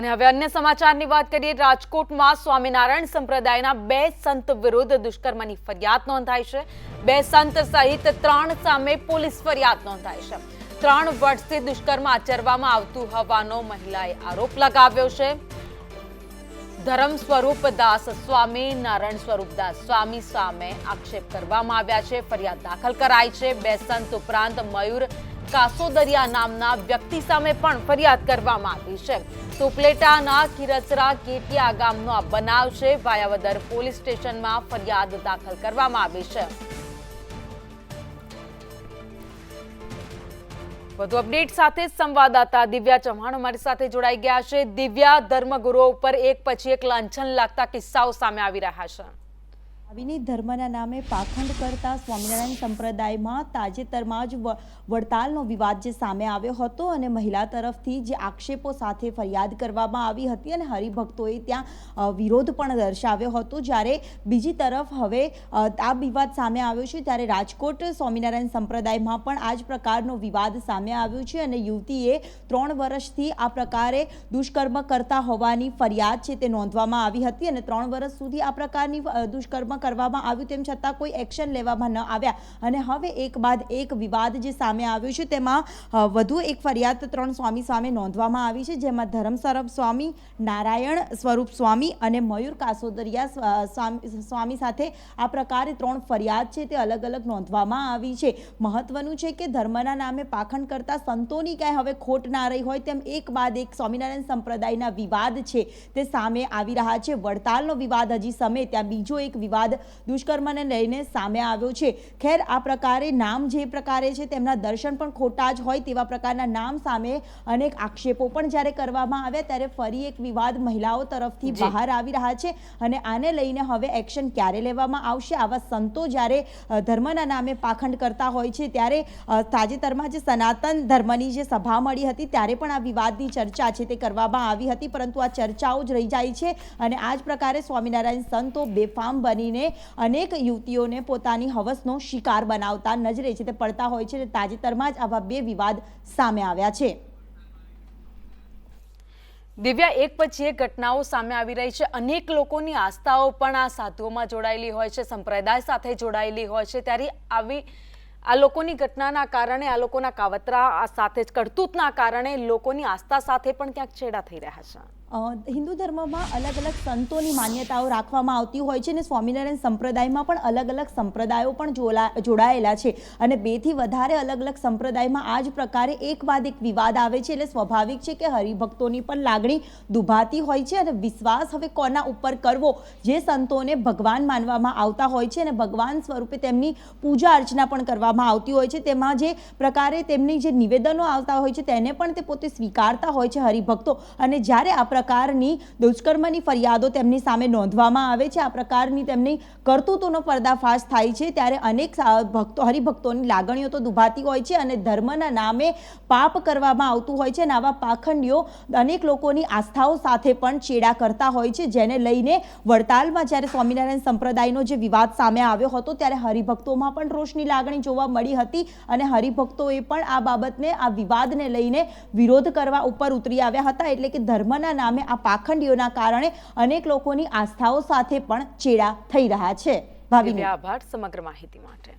અને હવે અન્ય સમાચારની વાત કરીએ, રાજકોટમાં સ્વામિનારાયણ સંપ્રદાયના બે સંત વિરુદ્ધ દુષ્કર્મની ફરિયાદ નોંધાઈ છે. બે સંત સહિત ત્રણ સામે પોલીસ ફરિયાદ નોંધાઈ છે. ત્રણ વર્ષથી દુષ્કર્મ આચરવામાં આવતું હોવાનો મહિલાએ આરોપ લગાવ્યો છે. ધરમ સ્વરૂપ દાસ સ્વામી, નારાયણ સ્વરૂપ દાસ સ્વામી સામે આક્ષેપ કરવામાં આવ્યા છે. ફરિયાદ દાખલ કરાઈ છે. બે સંત ઉપરાંત મયુર કાસોદરિયા નામના વ્યક્તિ સામે પણ ફરિયાદ કરવામાં આવી છે. તો ઉપલેટાના કેટિયા ગામનો આ બનાવ છે. વાયાવદર પોલીસ સ્ટેશનમાં ફરિયાદ દાખલ કરવામાં આવી છે. વધુ અપડેટ સાથે સંવાદદાતા દિવ્યા ચૌહાણ અમારી સાથે જોડાઈ ગયા છે. દિવ્યા ધર્મગુરુઓ ઉપર એક પછી એક લાંછન લાગતા કિસ્સાઓ સામે આવી રહ્યા છે. ભાવિની ધર્મના નામે પાખંડ કરતા સ્વામિનારાયણ સંપ્રદાયમાં તાજેતરમાં જ વડતાલનો વિવાદ જે સામે આવ્યો હતો અને મહિલા તરફથી જે આક્ષેપો સાથે ફરિયાદ કરવામાં આવી હતી અને હરિભક્તોએ ત્યાં વિરોધ પણ દર્શાવ્યો હતો. જ્યારે બીજી તરફ હવે આ વિવાદ સામે આવ્યો છે ત્યારે રાજકોટ સ્વામિનારાયણ સંપ્રદાયમાં પણ આ જ પ્રકારનો વિવાદ સામે આવ્યો છે અને યુવતીએ ત્રણ વર્ષથી આ પ્રકારે દુષ્કર્મ કરતા હોવાની ફરિયાદ છે તે નોંધવામાં આવી હતી અને ત્રણ વર્ષ સુધી આ પ્રકારની અ, દુષ્કર્મ કરવામાં આવ્યું તેમ છતાં કોઈ એક્શન લેવામાં ન આવ્યા. અને હવે એક બાદ એક વિવાદ જે સામે આવ્યો છે, તેમાં વધુ એક ફરિયાદ ત્રણ સ્વામી સામે નોંધવામાં આવી છે, જેમાં ધરમ સ્વામી, નારાયણ સ્વરૂપ સ્વામી અને મયુર કાસોદરિયા સ્વામી સાથે આ પ્રકારે ત્રણ ફરિયાદ છે, તે અલગ અલગ નોંધવામાં આવી છે. મહત્વનું છે કે ધર્મના નામે પાખંડ કરતા સંતોની કાંઈ હવે ખોટ ના રહી હોય તેમ એક બાદ એક સ્વામિનારાયણ સંપ્રદાયના વિવાદ છે, તે સામે આવી રહ્યા છે. વડતાલનો વિવાદ હજી સમે ત્યાં બીજો એક વિવાદ દુષ્કર્મને લઈને સામે આવ્યો છે. ખેર આ પ્રકારે નામ જે પ્રકારે છે તેમના દર્શન પણ ખોટા જ હોય તેવા પ્રકારના નામ સામે અનેક આક્ષેપો પણ જ્યારે કરવામાં આવ્યા ત્યારે ફરી એક વિવાદ મહિલાઓ તરફથી બહાર આવી રહ્યા છે અને આને લઈને હવે એક્શન ક્યારે લેવામાં આવશે? આવા સંતો જ્યારે ધર્મના નામે પાખંડ કરતા હોય છે ત્યારે તાજેતરમાં જે સનાતન ધર્મની જે સભા મળી હતી ત્યારે પણ આ વિવાદની ચર્ચા છે તે કરવામાં આવી હતી. પરંતુ આ ચર્ચાઓ જ રહી જાય છે અને આ જ પ્રકારે સ્વામિનારાયણ સંતો બેફામ બનીને અનેક યુવતીઓને પોતાની હવસનો શિકાર બનાવતા નજરે છે તે પડતા હોય છે તાજેતરમાં જ આવા બે વિવાદ સામે આવ્યા છે. દિવ્યા, એક પછી એક ઘટનાઓ સામે આવી રહી છે. અનેક લોકોની આસ્થાઓ પણ આ સાધુઓમાં જોડાયેલી હોય છે, સંપ્રદાય સાથે જોડાયેલી હોય છે. ત્યારે આવી, આ લોકોની ઘટનાના કારણે, આ લોકોના કાવતરા સાથે જ, કરતૂતના કારણે લોકોની આસ્થા સાથે પણ ક્યાંક છેડા થઈ રહ્યા છે. હિન્દુ ધર્મમાં અલગ અલગ સંતોની માન્યતાઓ રાખવામાં આવતી હોય છે અને સ્વામિનારાયણ સંપ્રદાયમાં પણ અલગ અલગ સંપ્રદાયો પણ જોડાયેલા છે. અને બેથી વધારે અલગ અલગ સંપ્રદાયમાં આ જ પ્રકારે એક બાદ એક વિવાદ આવે છે એટલે સ્વાભાવિક છે કે હરિભક્તોની પણ લાગણી દુભાતી હોય છે અને વિશ્વાસ હવે કોના ઉપર કરવો? જે સંતોને ભગવાન માનવામાં આવતા હોય છે અને ભગવાન સ્વરૂપે તેમની પૂજા અર્ચના પણ કરવામાં આવતી હોય છે. તેમાં જે પ્રકારે તેમની જે નિવેદનો આવતા હોય છે તેને પણ તે પોતે સ્વીકારતા હોય છે હરિભક્તો. અને જ્યારે આ પ્રકારની દુષ્કર્મની ફરિયાદો તેમની સામે નોંધવામાં આવે છે. આ પ્રકારની તેમની કરતૂતોનો પર્દાફાશ થાય છે. ત્યારે અનેક ભક્તો, હરિભક્તોની લાગણીઓ તો દુભાતી હોય છે અને ધર્મના નામે પાપ કરવામાં આવતું હોય છે અને આવા પાખંડીઓ અનેક લોકોની આસ્થાઓ સાથે પણ ચેડા કરતા હોય છે. જેને લઈને વડતાલમાં જ્યારે સ્વામિનારાયણ સંપ્રદાયનો જે વિવાદ સામે આવ્યો હતો, ત્યારે હરિભક્તોમાં પણ રોષની લાગણી જોવા મળી હતી અને હરિભક્તોએ પણ આ બાબતને, આ વિવાદને લઈને વિરોધ કરવા ઉપર ઉતરી આવ્યા હતા. એટલે કે ધર્મના નામે આ પાખંડીઓના કારણે અનેક લોકોની આસ્થાઓ સાથે પણ ચેડા થઈ રહ્યા છે. ભાવિની આભાર સમગ્ર માહિતી માટે.